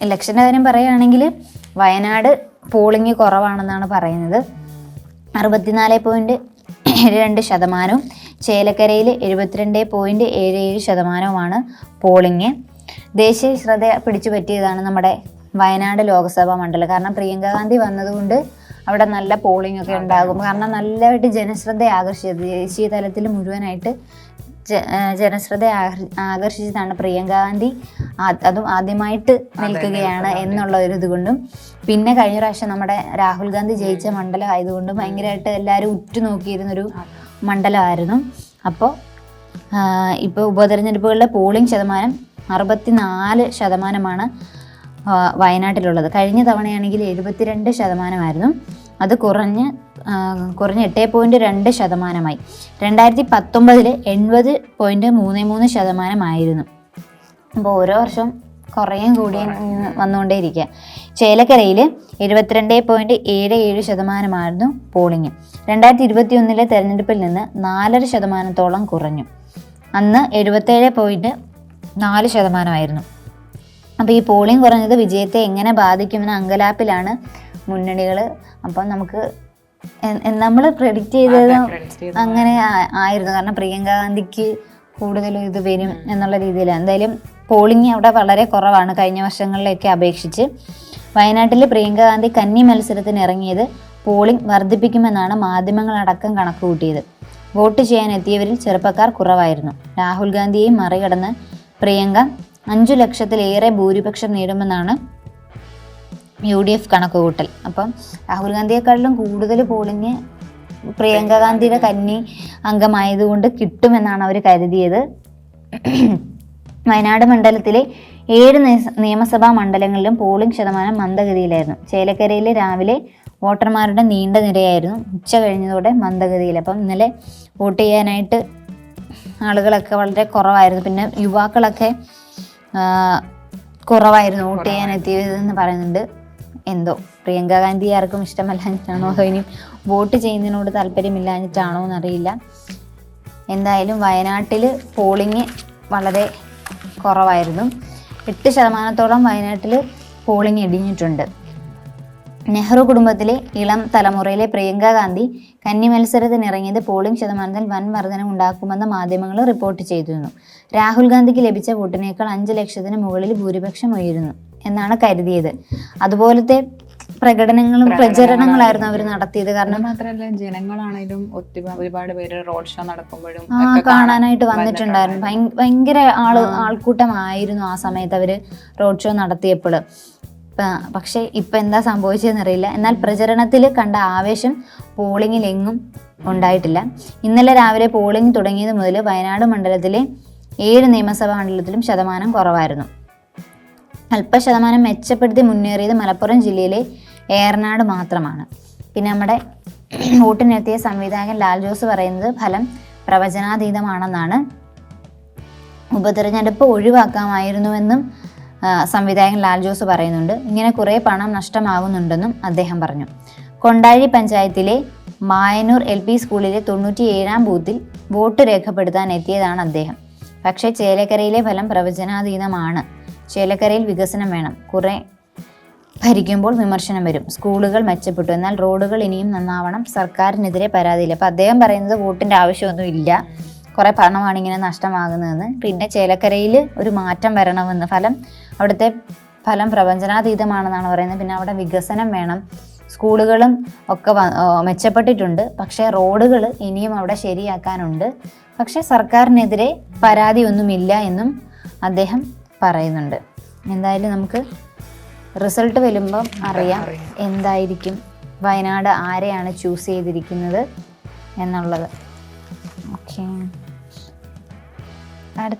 ഇലക്ഷന്റെ കാര്യം പറയുകയാണെങ്കിൽ വയനാട് പോളിംഗ് കുറവാണെന്നാണ് പറയുന്നത്. അറുപത്തിനാല് പോയിന്റ് ഏഴ് രണ്ട് ശതമാനവും ചേലക്കരയിൽ എഴുപത്തിരണ്ട് പോയിന്റ് ഏഴ് ഏഴ് ശതമാനവുമാണ് പോളിംഗ് ദേശീയ ശ്രദ്ധ പിടിച്ചു പറ്റിയതാണ് നമ്മുടെ വയനാട് ലോക്സഭാ മണ്ഡലം. കാരണം പ്രിയങ്ക ഗാന്ധി വന്നതുകൊണ്ട് അവിടെ നല്ല പോളിംഗ് ഒക്കെ ഉണ്ടാകും. കാരണം നല്ലതായിട്ട് ജനശ്രദ്ധ ആകർഷിച്ചത്. ദേശീയ തലത്തിൽ മുഴുവനായിട്ട് ജനശ്രദ്ധ ആകർ- ആകർഷിച്ചതാണ് പ്രിയങ്ക ഗാന്ധി. അതും ആദ്യമായിട്ട് നിൽക്കുകയാണ് എന്നുള്ള ഒരു ഇതുകൊണ്ടും പിന്നെ കഴിഞ്ഞ പ്രാവശ്യം നമ്മുടെ രാഹുൽ ഗാന്ധി ജയിച്ച മണ്ഡലം ആയതുകൊണ്ടും ഭയങ്കരമായിട്ട് എല്ലാവരും ഉറ്റുനോക്കിയിരുന്നൊരു മണ്ഡലമായിരുന്നു. അപ്പോൾ ഇപ്പോൾ ഉപതെരഞ്ഞെടുപ്പുകളിലെ പോളിംഗ് ശതമാനം അറുപത്തിനാല് ശതമാനമാണ് വയനാട്ടിലുള്ളത്. കഴിഞ്ഞ തവണയാണെങ്കിൽ എഴുപത്തിരണ്ട് ശതമാനമായിരുന്നു. അത് കുറഞ്ഞ് കുറഞ്ഞ് എട്ട് പോയിന്റ് രണ്ട് ശതമാനമായി. രണ്ടായിരത്തി പത്തൊമ്പതിൽ എൺപത് പോയിന്റ് മൂന്ന് മൂന്ന് ശതമാനമായിരുന്നു. അപ്പോൾ ഓരോ വർഷം കുറയും കൂടിയും ഇങ്ങനെ വന്നുകൊണ്ടേയിരിക്കുക ചേലക്കരയിൽ എഴുപത്തിരണ്ട് പോയിന്റ് ഏഴ് ഏഴ് ശതമാനമായിരുന്നു പോളിംഗ് രണ്ടായിരത്തി ഇരുപത്തി ഒന്നിലെ തെരഞ്ഞെടുപ്പിൽ നിന്ന് നാലര ശതമാനത്തോളം കുറഞ്ഞു. അന്ന് എഴുപത്തേഴ് പോയിന്റ് നാല് ശതമാനമായിരുന്നു. അപ്പോൾ ഈ പോളിംഗ് കുറഞ്ഞത് വിജയത്തെ എങ്ങനെ ബാധിക്കുമെന്ന അങ്കലാപ്പിലാണ് മുന്നണികൾ അപ്പം നമുക്ക് നമ്മൾ പ്രെഡിക്റ്റ് ചെയ്തത് അങ്ങനെ ആയിരുന്നു. കാരണം പ്രിയങ്ക ഗാന്ധിക്ക് കൂടുതലും ഇത് വരും എന്നുള്ള രീതിയിലാണ് എന്തായാലും പോളിംഗ് അവിടെ വളരെ കുറവാണ്. കഴിഞ്ഞ വർഷങ്ങളിലേക്ക് അപേക്ഷിച്ച്. വയനാട്ടിൽ പ്രിയങ്ക ഗാന്ധി കന്നി മത്സരത്തിന് ഇറങ്ങിയത് പോളിംഗ് വർദ്ധിപ്പിക്കുമെന്നാണ് മാധ്യമങ്ങളടക്കം കണക്കുകൂട്ടിയത് വോട്ട് ചെയ്യാൻ എത്തിയവരിൽ ചെറുപ്പക്കാർ കുറവായിരുന്നു. രാഹുൽ ഗാന്ധിയെയും മറികടന്ന് പ്രിയങ്ക അഞ്ചു ലക്ഷത്തിലേറെ ഭൂരിപക്ഷം നേടുമെന്നാണ് യു ഡി എഫ് കണക്കുകൂട്ടൽ. അപ്പം രാഹുൽ ഗാന്ധിയെക്കാട്ടിലും കൂടുതൽ പോളിംഗ് പ്രിയങ്ക ഗാന്ധിയുടെ കന്നി അംഗമായതുകൊണ്ട് കിട്ടുമെന്നാണ് അവർ കരുതിയത്. വയനാട് മണ്ഡലത്തിലെ ഏഴ് നിയമസഭാ മണ്ഡലങ്ങളിലും പോളിംഗ് ശതമാനം മന്ദഗതിയിലായിരുന്നു. ചേലക്കരയിൽ രാവിലെ വോട്ടർമാരുടെ നീണ്ട നിരയായിരുന്നു. ഉച്ച കഴിഞ്ഞതോടെ മന്ദഗതിയിൽ. അപ്പം ഇന്നലെ വോട്ട് ചെയ്യാനായിട്ട് ആളുകളൊക്കെ വളരെ കുറവായിരുന്നു. പിന്നെ യുവാക്കളൊക്കെ കുറവായിരുന്നു വോട്ട് ചെയ്യാൻ എത്തിയതെന്ന് പറയുന്നുണ്ട്. എന്തോ? പ്രിയങ്ക ഗാന്ധി ആർക്കും ഇഷ്ടമല്ലാഞ്ഞിട്ടാണോ? അതോ ഇനി വോട്ട് ചെയ്യുന്നതിനോട് താല്പര്യമില്ലാഞ്ഞിട്ടാണോ എന്നറിയില്ല. എന്തായാലും വയനാട്ടിൽ പോളിംഗ് വളരെ കുറവായിരുന്നു. എട്ട് ശതമാനത്തോളം വയനാട്ടിൽ പോളിംഗ് ഇടിഞ്ഞിട്ടുണ്ട്. നെഹ്റു കുടുംബത്തിലെ ഇളം തലമുറയിലെ പ്രിയങ്ക ഗാന്ധി കന്നി മത്സരത്തിനിറങ്ങിയത് പോളിംഗ് ശതമാനത്തിൽ വൻ വർധനം ഉണ്ടാക്കുമെന്ന് മാധ്യമങ്ങൾ റിപ്പോർട്ട് ചെയ്തിരുന്നു. രാഹുൽ ഗാന്ധിക്ക് ലഭിച്ച വോട്ടിനേക്കാൾ അഞ്ച് ലക്ഷത്തിന് മുകളിൽ ഭൂരിപക്ഷം ഉയരുന്നു എന്നാണ് കരുതിയത്. അതുപോലത്തെ പ്രകടനങ്ങളും പ്രചരണങ്ങളായിരുന്നു അവർ നടത്തിയത്. കാരണം മാത്രമല്ല ജനങ്ങളാണെങ്കിലും ഒത്തിരി ഒരുപാട് പേര് റോഡ് ഷോ നടക്കുമ്പോഴും കാണാനായിട്ട് വന്നിട്ടുണ്ടായിരുന്നു. ഭയങ്ക- ഭയങ്കര ആൾ ആൾക്കൂട്ടമായിരുന്നു ആ സമയത്ത് അവർ റോഡ് ഷോ നടത്തിയപ്പോൾ. പക്ഷേ ഇപ്പൊ എന്താ സംഭവിച്ചതെന്നറിയില്ല എന്നാൽ പ്രചരണത്തിൽ കണ്ട ആവേശം പോളിംഗിൽ എങ്ങും ഉണ്ടായിട്ടില്ല. ഇന്നലെ രാവിലെ പോളിംഗ് തുടങ്ങിയത് മുതൽ വയനാട് മണ്ഡലത്തിലെ ഏഴ് നിയമസഭാ മണ്ഡലത്തിലും ശതമാനം കുറവായിരുന്നു. അല്പശതമാനം മെച്ചപ്പെടുത്തി മുന്നേറിയത് മലപ്പുറം ജില്ലയിലെ ഏറനാട് മാത്രമാണ്. പിന്നെ നമ്മുടെ വോട്ടിനെത്തിയ സംവിധായകൻ ലാൽ ജോസ് പറയുന്നത് ഫലം പ്രവചനാതീതമാണെന്നാണ്. ഉപതെരഞ്ഞെടുപ്പ് ഒഴിവാക്കാമായിരുന്നുവെന്നും സംവിധായകൻ ലാൽ ജോസ് പറയുന്നുണ്ട്. ഇങ്ങനെ കുറേ പണം നഷ്ടമാകുന്നുണ്ടെന്നും അദ്ദേഹം പറഞ്ഞു. കൊണ്ടാഴി പഞ്ചായത്തിലെ മായനൂർ എൽ പി സ്കൂളിലെ തൊണ്ണൂറ്റി ഏഴാം ബൂത്തിൽ വോട്ട് രേഖപ്പെടുത്താൻ എത്തിയതാണ് അദ്ദേഹം. പക്ഷേ ചേലക്കരയിലെ ഫലം പ്രവചനാതീതമാണ്. ചേലക്കരയിൽ വികസനം വേണം. കുറേ ഭരിക്കുമ്പോൾ വിമർശനം വരും. സ്കൂളുകൾ മെച്ചപ്പെട്ടു. എന്നാൽ റോഡുകൾ ഇനിയും നന്നാവണം. സർക്കാരിനെതിരെ പരാതിയില്ല. അപ്പം അദ്ദേഹം പറയുന്നത് വോട്ടിന്റെ ആവശ്യമൊന്നും ഇല്ല. കുറേ പണമാണ് ഇങ്ങനെ നഷ്ടമാകുന്നതെന്ന്. പിന്നെ ചേലക്കരയിൽ ഒരു മാറ്റം വരണമെന്ന്. ഫലം അവിടുത്തെ ഫലം പ്രപഞ്ചനാതീതമാണെന്നാണ് പറയുന്നത്. പിന്നെ അവിടെ വികസനം വേണം. സ്കൂളുകളും ഒക്കെ മെച്ചപ്പെട്ടിട്ടുണ്ട്. പക്ഷേ റോഡുകൾ ഇനിയും അവിടെ ശരിയാക്കാനുണ്ട്. പക്ഷേ സർക്കാരിനെതിരെ പരാതിയൊന്നുമില്ല എന്നും അദ്ദേഹം പറയുന്നുണ്ട്. എന്തായാലും നമുക്ക് റിസൾട്ട് വരുമ്പം അറിയാം. എന്തായിരിക്കും വയനാട് ആരെയാണ് ചൂസ് ചെയ്തിരിക്കുന്നത് എന്നുള്ളത്. ഓക്കെ.